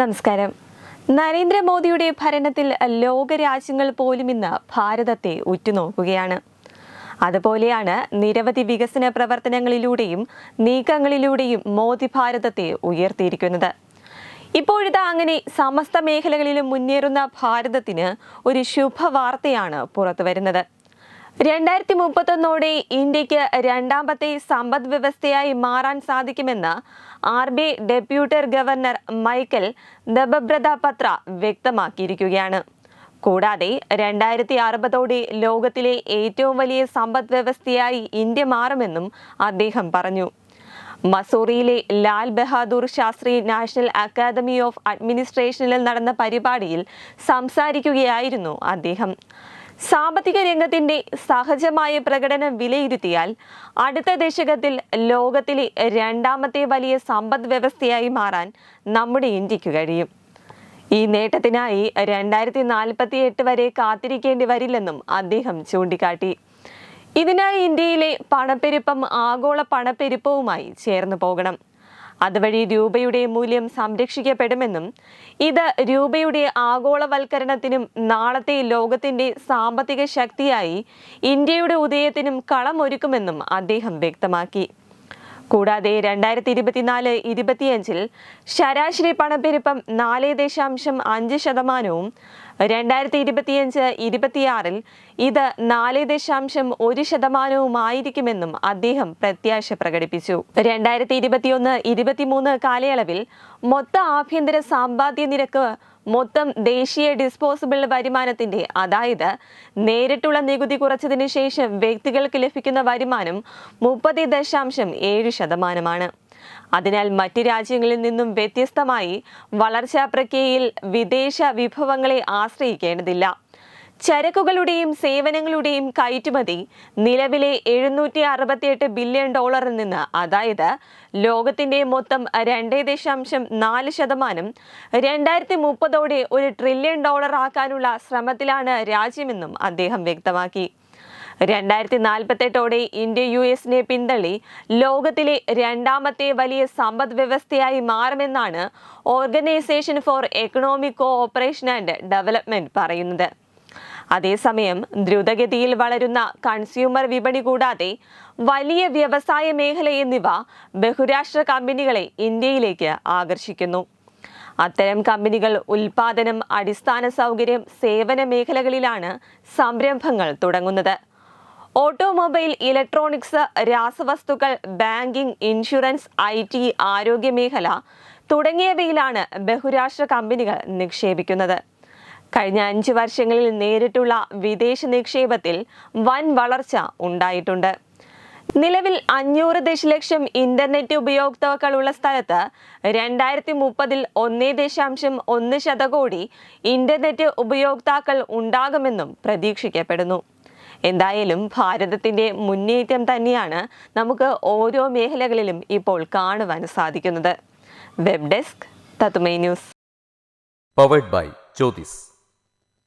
നമസ്കാരം. നരേന്ദ്രമോദിയുടെ ഭരണത്തിൽ ലോകരാജ്യങ്ങൾ പോലും ഇന്ന് ഭാരതത്തെ ഉറ്റുനോക്കുകയാണ്. അതുപോലെയാണ് നിരവധി വികസന പ്രവർത്തനങ്ങളിലൂടെയും നീക്കങ്ങളിലൂടെയും മോദി ഭാരതത്തെ ഉയർത്തിയിരിക്കുന്നത്. ഇപ്പോഴിതാ അങ്ങനെ സമസ്ത മേഖലകളിലും മുന്നേറുന്ന ഭാരതത്തിന് ഒരു ശുഭവാർത്തയാണ് പുറത്തു വരുന്നത് രണ്ടായിരത്തി മുപ്പത്തൊന്നോടെ ഇന്ത്യയ്ക്ക് രണ്ടാമത്തെ സമ്പദ് വ്യവസ്ഥയായി മാറാൻ സാധിക്കുമെന്ന് R B deputy governor Michael Debabrata Patra വ്യക്തമാക്കിയിരിക്കുകയാണ്. കൂടാതെ രണ്ടായിരത്തി അറുപതോടെ ലോകത്തിലെ ഏറ്റവും വലിയ സമ്പദ് വ്യവസ്ഥയായി ഇന്ത്യ മാറുമെന്നും അദ്ദേഹം പറഞ്ഞു. മസൂറിയിലെ Lal Bahadur Shastri National Academy of അഡ്മിനിസ്ട്രേഷനിൽ നടന്ന പരിപാടിയിൽ സംസാരിക്കുകയായിരുന്നു അദ്ദേഹം. സാമ്പത്തിക രംഗത്തിന്റെ സഹജമായ പ്രകടനം വിലയിരുത്തിയാൽ അടുത്ത ദശകത്തിൽ ലോകത്തിലെ രണ്ടാമത്തെ വലിയ സമ്പദ് വ്യവസ്ഥയായി മാറാൻ നമ്മുടെ ഇന്ത്യയ്ക്ക് കഴിയും. ഈ നേട്ടത്തിനായി രണ്ടായിരത്തി നാൽപ്പത്തി എട്ട് വരെ കാത്തിരിക്കേണ്ടി വരില്ലെന്നും അദ്ദേഹം ചൂണ്ടിക്കാട്ടി. ഇതിനായി ഇന്ത്യയിലെ പണപ്പെരുപ്പം ആഗോള പണപ്പെരുപ്പവുമായി ചേർന്ന് പോകണം. അതുവഴി രൂപയുടെ മൂല്യം സംരക്ഷിക്കപ്പെടുമെന്നും ഇത് രൂപയുടെ ആഗോളവൽക്കരണത്തിനും നാളത്തെ ലോകത്തിന്റെ സാമ്പത്തിക ശക്തിയായി ഇന്ത്യയുടെ ഉദയത്തിനും കളമൊരുക്കുമെന്നും അദ്ദേഹം വ്യക്തമാക്കി. കൂടാതെ രണ്ടായിരത്തി ഇരുപത്തിനാല് ഇരുപത്തിയഞ്ചിൽ ശരാശരി പണപ്പെരുപ്പം നാല് ദശാംശം അഞ്ച് ശതമാനവും രണ്ടായിരത്തി ഇരുപത്തിയഞ്ച് ഇരുപത്തിയാറിൽ ഇത് നാല് ദശാംശം ഒരു ശതമാനവുമായിരിക്കുമെന്നും അദ്ദേഹം പ്രത്യാശ പ്രകടിപ്പിച്ചു. രണ്ടായിരത്തി ഇരുപത്തിയൊന്ന് ഇരുപത്തിമൂന്ന് കാലയളവിൽ മൊത്ത ആഭ്യന്തര സമ്പാദ്യ നിരക്ക് മൊത്തം ദേശീയ ഡിസ്പോസിബിൾ വരുമാനത്തിന്റെ അതായത് നേരിട്ടുള്ള നികുതി കുറച്ചതിന് ശേഷം വ്യക്തികൾക്ക് ലഭിക്കുന്ന വരുമാനം മുപ്പത് ദശാംശം ഏഴ് ശതമാനമാണ്. അതിനാൽ മറ്റ് രാജ്യങ്ങളിൽ നിന്നും വ്യത്യസ്തമായി വളർച്ചാ പ്രക്രിയയിൽ വിദേശ വിഭവങ്ങളെ ആശ്രയിക്കേണ്ടതില്ല. ചരക്കുകളുടെയും സേവനങ്ങളുടെയും കയറ്റുമതി നിലവിലെ എഴുന്നൂറ്റി അറുപത്തിയെട്ട് ബില്യൺ ഡോളറിൽ നിന്ന് അതായത് ലോകത്തിന്റെ മൊത്തം രണ്ട് ദശാംശം നാല് ശതമാനം രണ്ടായിരത്തി മുപ്പതോടെ ഒരു ട്രില്യൺ ഡോളർ ആക്കാനുള്ള ശ്രമത്തിലാണ് രാജ്യമെന്നും അദ്ദേഹം വ്യക്തമാക്കി. രണ്ടായിരത്തി നാൽപ്പത്തെട്ടോടെ ഇന്ത്യ യു എസിനെ പിന്തള്ളി ലോകത്തിലെ രണ്ടാമത്തെ വലിയ സമ്പദ് വ്യവസ്ഥയായി മാറുമെന്നാണ് organisation for economic cooperation and development പറയുന്നത്. അതേസമയം ദ്രുതഗതിയിൽ വളരുന്ന കൺസ്യൂമർ വിപണി കൂടാതെ വലിയ വ്യവസായ മേഖല എന്നിവ ബഹുരാഷ്ട്ര കമ്പനികളെ ഇന്ത്യയിലേക്ക് ആകർഷിക്കുന്നു. അത്തരം കമ്പനികൾ ഉൽപാദനം അടിസ്ഥാന സൗകര്യം സേവന മേഖലകളിലാണ് സംരംഭങ്ങൾ തുടങ്ങുന്നത്. ഓട്ടോമൊബൈൽ ഇലക്ട്രോണിക്സ് രാസവസ്തുക്കൾ ബാങ്കിംഗ് ഇൻഷുറൻസ് ഐ ടി ആരോഗ്യ മേഖല തുടങ്ങിയവയിലാണ് ബഹുരാഷ്ട്ര കമ്പനികൾ നിക്ഷേപിക്കുന്നത്. കഴിഞ്ഞ അഞ്ച് വർഷങ്ങളിൽ നേരിട്ടുള്ള വിദേശ നിക്ഷേപത്തിൽ വൻ വളർച്ച ഉണ്ടായിട്ടുണ്ട്. നിലവിൽ അഞ്ഞൂറ് ദശലക്ഷം ഇന്റർനെറ്റ് ഉപയോക്താക്കളുള്ള സ്ഥലത്ത് രണ്ടായിരത്തി മുപ്പതിൽ ഒന്നേ ദശാംശം ഒന്ന് ശതകോടി ഇന്റർനെറ്റ് ഉപയോക്താക്കൾ ഉണ്ടാകുമെന്നും പ്രതീക്ഷിക്കപ്പെടുന്നു. എന്തായാലും ഭാരതത്തിന്റെ മുന്നേറ്റം തന്നെയാണ് നമുക്ക് ഓരോ മേഖലകളിലും ഇപ്പോൾ കാണുവാൻ സാധിക്കുന്നത്. വെബ് ഡെസ്ക് തത്തുമൈ news. Powered by Jyothis